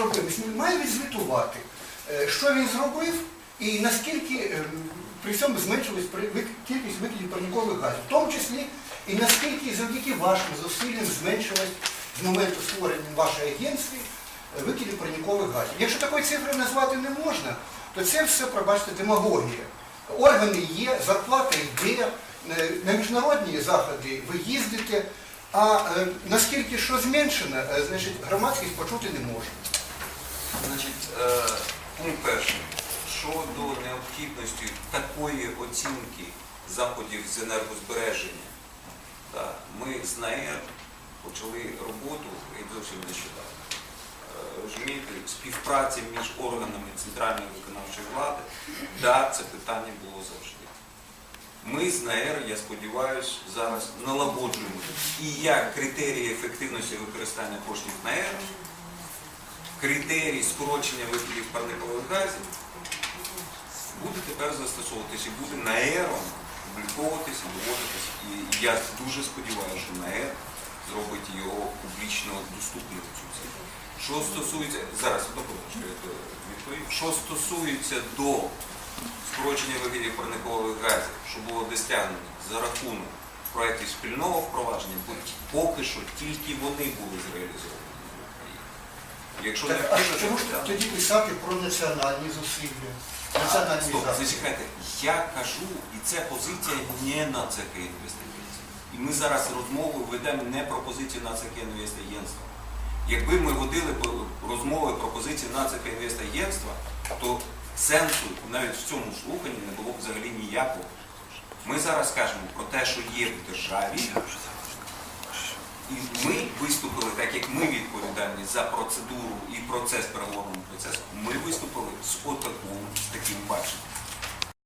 проблеми. Має відзвітувати, е, що він зробив і наскільки е, при цьому зменшилась кількість викидів парникових газів, в тому числі і наскільки завдяки вашим зусиллям зменшилась з моменту створення вашої агентства е, викидів парникових газів. Якщо такої цифри назвати не можна, то це все, пробачте, демагогія. Органи є, зарплата йде, на міжнародні заходи ви їздите, а наскільки що зменшено, значить, громадськість почути не може. Значить, е, пункт перший. Щодо необхідності такої оцінки заходів з енергозбереження, ми з НАЕР почали роботу і зовсім нещодавно. Е, Розумієте, співпраця між органами центральної виконавчої влади, да, це питання було завжди. Ми з НАЕР, я сподіваюся, зараз налагоджуємо і як критерії ефективності використання коштів НАЕР, критерій скорочення викидів парникових газів буде тепер застосовуватися і буде НАЕРом публіковуватися, доводитися. І я дуже сподіваюся, що НАЕР зробить його публічно доступним цю цифру. Що стосується, зараз. Що стосується до скорочення викидів парникових газів, що було досягнено за рахунок проєктів спільного впровадження, поки що тільки вони були зреалізовані. Якщо Так, а необхідно, чому ж то- тоді писати про національні зусилля? Національні Стоп, заходи? зачекайте. Я кажу, і це позиція не на ЦК інвестицій. І ми зараз розмову ведемо не про позицію на ЦК інвестагентства. Якби ми водили по- розмови про позицію на ЦК інвестагентства, то сенсу навіть в цьому слуханні не було б взагалі ніякого. Ми зараз кажемо про те, що є в державі, і ми виступили, так як ми відповідальні за процедуру і процес переговорного процесу, ми виступили з отаким, з таким баченням.